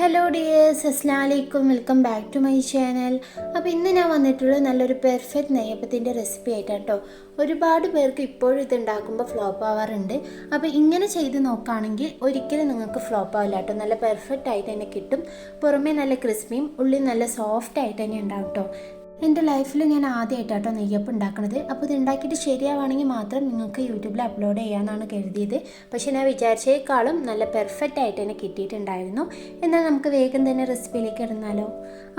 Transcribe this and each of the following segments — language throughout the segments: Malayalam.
ഹലോ ഡിയേഴ്സ് അസ്ലാം അലൈക്കും welcome back to my channel അപ്പോൾ ഇന്ന് ഞാൻ വന്നിട്ടുള്ളത് നല്ലൊരു പെർഫെക്റ്റ് നെയ്യപ്പത്തിന്റെ റെസിപ്പി ആയിട്ടാണ് കേട്ടോ ഒരുപാട് പേർക്ക് ഇപ്പോഴും ഇത് ഉണ്ടാക്കുമ്പോൾ ഫ്ലോപ്പ് ആവാറുണ്ട്. അപ്പോൾ ഇങ്ങനെ ചെയ്ത് നോക്കുകയാണെങ്കിൽ ഒരിക്കലും നിങ്ങൾക്ക് ഫ്ലോപ്പ് ആവില്ല കേട്ടോ. നല്ല പെർഫെക്റ്റ് ആയിട്ട് തന്നെ കിട്ടും. പുറമേ നല്ല ക്രിസ്പിയും ഉള്ളിൽ നല്ല സോഫ്റ്റ് ആയിട്ട് തന്നെ ഉണ്ടാവും കേട്ടോ. എന്റെ ലൈഫിൽ ഞാൻ ആദ്യമായിട്ടാട്ടോ നെയ്യപ്പം ഉണ്ടാക്കുന്നത് അപ്പോൾ ഇത് ഉണ്ടാക്കിയിട്ട് ശരിയാവുകയാണെങ്കിൽ മാത്രം നിങ്ങൾക്ക് യൂട്യൂബിൽ അപ്ലോഡ് ചെയ്യാമെന്നാണ് കരുതിയത്. പക്ഷേ ഞാൻ വിചാരിച്ചേക്കാളും നല്ല പെർഫെക്റ്റ് ആയിട്ട് തന്നെ കിട്ടിയിട്ടുണ്ടായിരുന്നു. എന്നാൽ നമുക്ക് വേഗം തന്നെ റെസിപ്പിയിലേക്ക് ഇടുന്നാലോ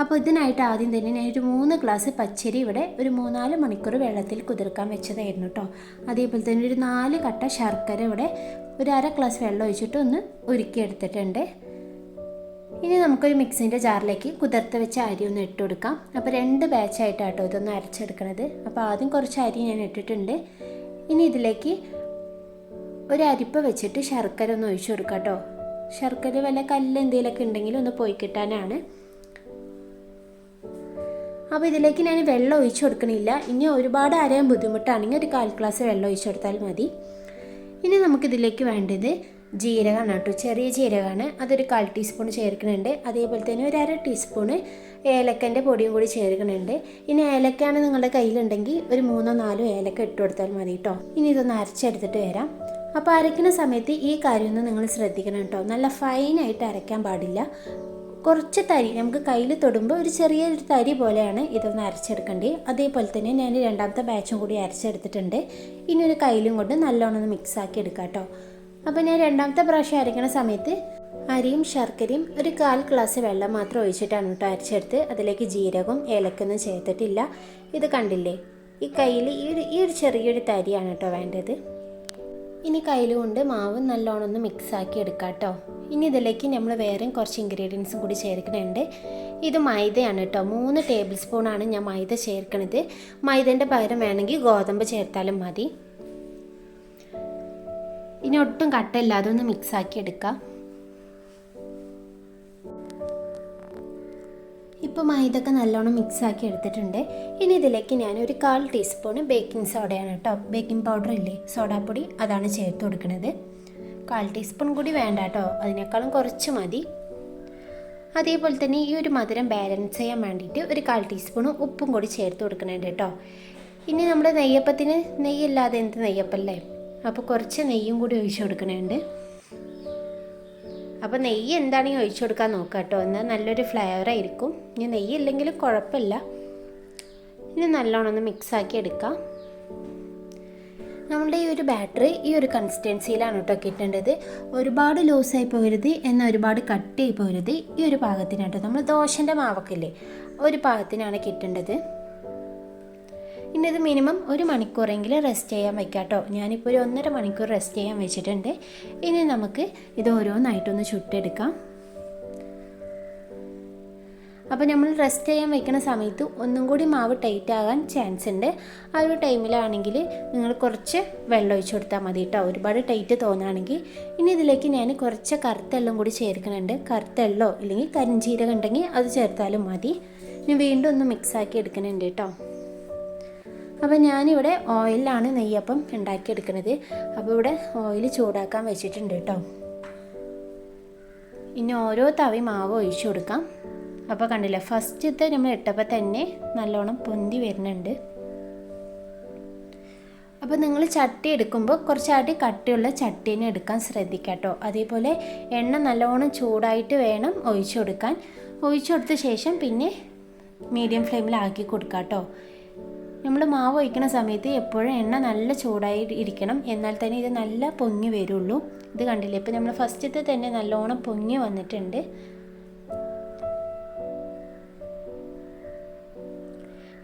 അപ്പോൾ ഇതിനായിട്ട് ആദ്യം തന്നെ ഞാൻ ഒരു മൂന്ന് ഗ്ലാസ് പച്ചരി ഇവിടെ ഒരു മൂന്നാൽ മണിക്കൂർ വെള്ളത്തിൽ കുതിർക്കാൻ വെച്ചതായിരുന്നു കേട്ടോ അതേപോലെ തന്നെ ഒരു നാല് കട്ട ശർക്കര ഇവിടെ ഒരു അര ഗ്ലാസ് വെള്ളം ഒഴിച്ചിട്ട് ഒന്ന് ഉരുക്കിയെടുത്തിട്ടുണ്ട്. ഇനി നമുക്കൊരു മിക്സിന്റെ ജാറിലേക്ക് കുതിർത്ത് വെച്ച അരി ഒന്ന് ഇട്ട് കൊടുക്കാം. അപ്പോൾ രണ്ട് ബാച്ചായിട്ടാട്ടോ ഇതൊന്ന് അരച്ചെടുക്കണത്. അപ്പോൾ ആദ്യം കുറച്ച് അരി ഞാൻ ഇട്ടിട്ടുണ്ട്. ഇനി ഇതിലേക്ക് ഒരു അരിപ്പ വെച്ചിട്ട് ശർക്കര ഒന്ന് ഒഴിച്ചു കൊടുക്കാം കേട്ടോ. ശർക്കര വല്ല കല്ല് എന്തെങ്കിലുമൊക്കെ ഉണ്ടെങ്കിൽ ഒന്ന് പോയി കിട്ടാനാണ്. അപ്പോൾ ഇതിലേക്ക് ഞാൻ വെള്ളം ഒഴിച്ചു കൊടുക്കണില്ല. ഇനി ഒരുപാട് അരയാൻ ബുദ്ധിമുട്ടാണെങ്കിൽ ഒരു കാൽ ഗ്ലാസ് വെള്ളം ഒഴിച്ചു കൊടുത്താൽ മതി. ഇനി നമുക്കിതിലേക്ക് വേണ്ടത് ജീരകമാണ് കേട്ടോ. ചെറിയ ജീരകമാണ്. അതൊരു കാൽ ടീസ്പൂൺ ചേർക്കുന്നുണ്ട്. അതേപോലെ തന്നെ ഒരു അര ടീസ്പൂൺ ഏലക്കന്റെ പൊടിയും കൂടി ചേർക്കുന്നുണ്ട്. ഇനി ഏലക്കാണ് നിങ്ങളുടെ കയ്യിലുണ്ടെങ്കിൽ ഒരു മൂന്നോ നാലോ ഏലക്ക ഇട്ട് കൊടുത്താൽ മതി കേട്ടോ. ഇനി ഇതൊന്ന് അരച്ചെടുത്തിട്ട് വരാം. അപ്പോൾ അരയ്ക്കുന്ന സമയത്ത് ഈ കാര്യമൊന്നും നിങ്ങൾ ശ്രദ്ധിക്കണം കേട്ടോ. നല്ല ഫൈനായിട്ട് അരയ്ക്കാൻ പാടില്ല. കുറച്ച് തരി നമുക്ക് കയ്യിൽ തൊടുമ്പോൾ ഒരു ചെറിയൊരു തരി പോലെയാണ് ഇതൊന്ന് അരച്ചെടുക്കേണ്ടത് അതേപോലെ തന്നെ ഞാൻ രണ്ടാമത്തെ ബാച്ചും കൂടി അരച്ചെടുത്തിട്ടുണ്ട്. ഇനി ഒരു കയ്യിലും കൊണ്ട് നല്ലോണം മിക്സ് ആക്കി എടുക്കാം കേട്ടോ അപ്പോൾ ഞാൻ രണ്ടാമത്തെ പ്രാവശ്യം അരയ്ക്കണ സമയത്ത് അരിയും ശർക്കരയും ഒരു കാൽ ഗ്ലാസ് വെള്ളം മാത്രം ഒഴിച്ചിട്ടാണ് കേട്ടോ അരച്ചെടുത്ത്. അതിലേക്ക് ജീരകവും ഏലക്കൊന്നും ചേർത്തിട്ടില്ല. ഇത് കണ്ടില്ലേ? ഈ കയ്യിൽ ഈ ഒരു ഈ ഒരു ചെറിയൊരു തരിയാണ് കേട്ടോ വേണ്ടത്. ഇനി കയ്യിൽ കൊണ്ട് മാവ് നല്ലോണം ഒന്ന് മിക്സ് ആക്കി എടുക്കാം കേട്ടോ ഇനി ഇതിലേക്ക് നമ്മൾ വേറെയും കുറച്ച് ഇൻഗ്രീഡിയൻസും കൂടി ചേർക്കുന്നുണ്ട്. ഇത് മൈദയാണ് കേട്ടോ മൂന്ന് ടേബിൾ സ്പൂണാണ് ഞാൻ മൈദ ചേർക്കണത്. മൈദന്റെ പകരം വേണമെങ്കിൽ ഗോതമ്പ് ചേർത്താലും മതി. ഇനി ഒട്ടും കട്ടയില്ലാതെ ഒന്ന് മിക്സ് ആക്കി ഇപ്പോൾ മൈദൊക്കെ നല്ലോണം മിക്സ് ആക്കി എടുത്തിട്ടുണ്ട്. ഇനി ഇതിലേക്ക് ഞാൻ ഒരു കാൽ ടീസ്പൂൺ ബേക്കിംഗ് സോഡയാണ് കേട്ടോ. ബേക്കിംഗ് പൗഡർ ഇല്ലേ? സോഡാപ്പൊടി അതാണ് ചേർത്ത് കൊടുക്കുന്നത് കാൽ ടീസ്പൂൺ കൂടി വേണ്ട കേട്ടോ. അതിനേക്കാളും കുറച്ച് മതി. അതേപോലെ തന്നെ ഈ ഒരു മധുരം ബാലൻസ് ചെയ്യാൻ വേണ്ടിയിട്ട് ഒരു കാൽ ടീസ്പൂൺ ഉപ്പും കൂടി ചേർത്ത് കൊടുക്കുന്നുണ്ട് കേട്ടോ. ഇനി നമ്മുടെ നെയ്യപ്പത്തിന് നെയ്യില്ലാതെ എന്ത് നെയ്യപ്പല്ലേ? അപ്പോൾ കുറച്ച് നെയ്യും കൂടി ഒഴിച്ചു കൊടുക്കുന്നുണ്ട് അപ്പോൾ നെയ്യ് എന്താണെങ്കിൽ ഒഴിച്ചു കൊടുക്കാൻ നോക്കാം കേട്ടോ. എന്നാൽ നല്ലൊരു ഫ്ലേവറായിരിക്കും ഇനി നെയ്യ് ഇല്ലെങ്കിലും കുഴപ്പമില്ല. ഇനി നല്ലോണം ഒന്ന് മിക്സാക്കി എടുക്കാം. നമ്മുടെ ഈ ഒരു ബാറ്ററി ഈ ഒരു കൺസിസ്റ്റൻസിയിലാണ് കേട്ടോ കിട്ടേണ്ടത്. ഒരുപാട് ലൂസായി പോകരുത് എന്നാൽ ഒരുപാട് കട്ട് ആയി പോകരുത് ഈ ഒരു പാകത്തിനാട്ടോ നമ്മൾ ദോശന്റെ മാവൊക്കെ ഇല്ലേ ഒരു പാകത്തിനാണ് കിട്ടേണ്ടത്. ഇനി ഇത് മിനിമം ഒരു മണിക്കൂറെങ്കിലും റെസ്റ്റ് ചെയ്യാൻ വയ്ക്കാം കേട്ടോ ഞാനിപ്പോൾ ഒരു ഒന്നര മണിക്കൂർ റെസ്റ്റ് ചെയ്യാൻ വെച്ചിട്ടുണ്ട്. ഇനി നമുക്ക് ഇത് ഓരോന്നായിട്ടൊന്ന് ചുട്ടെടുക്കാം. അപ്പോൾ നമ്മൾ റെസ്റ്റ് ചെയ്യാൻ വെക്കുന്ന സമയത്ത് ഒന്നും കൂടി മാവ് ടൈറ്റ് ആകാൻ ചാൻസ് ഉണ്ട്. ആ ഒരു ടൈമിലാണെങ്കിൽ നിങ്ങൾ കുറച്ച് വെള്ളം ഒഴിച്ചു കൊടുത്താൽ മതി കേട്ടോ ഒരുപാട് ടൈറ്റ് തോന്നുകയാണെങ്കിൽ ഇനി ഇതിലേക്ക് ഞാൻ കുറച്ച് കറുത്തെല്ലാം കൂടി ചേർക്കുന്നുണ്ട് കറുത്തെള്ളോ ഇല്ലെങ്കിൽ കരിഞ്ചീരകം ഉണ്ടെങ്കിൽ അത് ചേർത്താലും മതി. ഇനി വീണ്ടും ഒന്ന് മിക്സാക്കി എടുക്കുന്നുണ്ട് കേട്ടോ അപ്പോൾ ഞാനിവിടെ ഓയിലാണ് നെയ്യപ്പം ഉണ്ടാക്കിയെടുക്കുന്നത്. അപ്പോൾ ഇവിടെ ഓയിൽ ചൂടാക്കാൻ വെച്ചിട്ടുണ്ട് കേട്ടോ. ഇനി ഓരോ തവി മാവ് ഒഴിച്ചു കൊടുക്കാം. അപ്പോൾ കണ്ടില്ല ഫസ്റ്റത്തെ നമ്മൾ ഇട്ടപ്പോൾ തന്നെ നല്ലോണം പൊന്തി വരുന്നുണ്ട്. അപ്പോൾ നിങ്ങൾ ചട്ടി എടുക്കുമ്പോൾ കുറച്ചായിട്ട് കട്ടിയുള്ള ചട്ടീനെ എടുക്കാൻ ശ്രദ്ധിക്കുക കേട്ടോ. അതേപോലെ എണ്ണ നല്ലോണം ചൂടായിട്ട് വേണം ഒഴിച്ചു കൊടുക്കാൻ. ഒഴിച്ചു കൊടുത്ത ശേഷം പിന്നെ മീഡിയം ഫ്ലെയിമിലാക്കി കൊടുക്കാം കേട്ടോ. നമ്മൾ മാവ് ഒഴിക്കുന്ന സമയത്ത് എപ്പോഴും എണ്ണ നല്ല ചൂടായി ഇരിക്കണം. എന്നാൽ തന്നെ ഇത് നല്ല പൊങ്ങി വരുള്ളൂ. ഇത് കണ്ടില്ലേ? ഇപ്പം നമ്മൾ ഫസ്റ്റത്തെ തന്നെ നല്ലോണം പൊങ്ങി വന്നിട്ടുണ്ട്.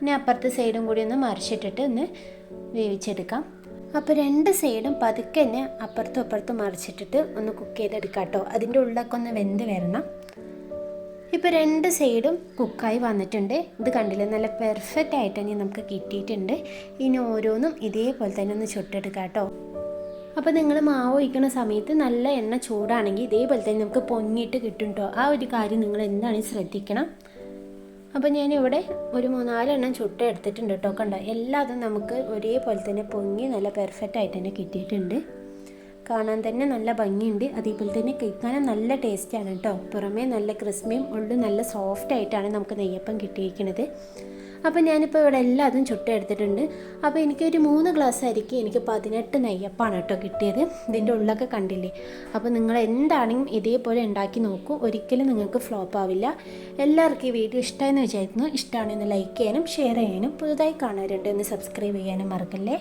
ഇനി അപ്പുറത്തെ സൈഡും കൂടി ഒന്ന് മറിച്ചിട്ടിട്ട് ഒന്ന് വേവിച്ചെടുക്കാം. അപ്പോൾ രണ്ട് സൈഡും പതുക്കെ തന്നെ അപ്പുറത്തും അപ്പുറത്തും മറിച്ചിട്ടിട്ട് ഒന്ന് കുക്ക് ചെയ്തെടുക്കാം കേട്ടോ. അതിന്റെ ഉള്ളൊക്കെ ഒന്ന് വെന്ത് വരണം. ഇപ്പോൾ രണ്ട് സൈഡും കുക്കായി വന്നിട്ടുണ്ട്. ഇത് കണ്ടില്ലേ? നല്ല പെർഫെക്റ്റ് ആയിട്ട് തന്നെ നമുക്ക് കിട്ടിയിട്ടുണ്ട്. ഇനി ഓരോന്നും ഇതേപോലെ തന്നെ ഒന്ന് ചുട്ടെടുക്കാം കേട്ടോ. അപ്പോൾ നിങ്ങൾ മാവ് ഒഴിക്കുന്ന സമയത്ത് നല്ല എണ്ണ ചൂടാണെങ്കിൽ ഇതേപോലെ തന്നെ നമുക്ക് പൊങ്ങിയിട്ട് കിട്ടും കേട്ടോ. ആ ഒരു കാര്യം നിങ്ങൾ എന്താണ് ശ്രദ്ധിക്കണം? അപ്പോൾ ഞാനിവിടെ ഒരു മൂന്നാലെണ്ണം ചുട്ട എടുത്തിട്ടുണ്ട് കേട്ടോ. കണ്ടോ? എല്ലാതും നമുക്ക് ഒരേപോലെ തന്നെ പൊങ്ങി നല്ല പെർഫെക്റ്റ് ആയിട്ട് തന്നെ കിട്ടിയിട്ടുണ്ട്. കാണാൻ തന്നെ നല്ല ഭംഗിയുണ്ട്. അതേപോലെ തന്നെ കഴിക്കാനും നല്ല ടേസ്റ്റാണ് കേട്ടോ പുറമേ നല്ല ക്രിസ്മിയും ഉള്ളിൽ നല്ല സോഫ്റ്റ് ആയിട്ടാണ് നമുക്ക് നെയ്യപ്പം കിട്ടിയിരിക്കുന്നത് അപ്പോൾ ഞാനിപ്പോൾ ഇവിടെ എല്ലാതും ചുട്ടെടുത്തിട്ടുണ്ട്. അപ്പോൾ എനിക്കൊരു മൂന്ന് ഗ്ലാസ് അരിക്ക് എനിക്ക് പതിനെട്ട് നെയ്യപ്പാണ് കേട്ടോ കിട്ടിയത്. ഇതിന്റെ ഉള്ളൊക്കെ കണ്ടില്ലേ? അപ്പോൾ നിങ്ങൾ എന്താണെങ്കിലും ഇതേപോലെ ഉണ്ടാക്കി നോക്കൂ. ഒരിക്കലും നിങ്ങൾക്ക് ഫ്ലോപ്പ് ആവില്ല. എല്ലാവർക്കും ഈ വീഡിയോ ഇഷ്ടമായെന്ന് വിചാരിക്കുന്നു. ഇഷ്ടമാണെന്ന് ലൈക്ക് ചെയ്യാനും ഷെയർ ചെയ്യാനും പുതുതായി കാണാറുണ്ട് ഒന്ന് സബ്സ്ക്രൈബ് ചെയ്യാനും മറക്കല്ലേ?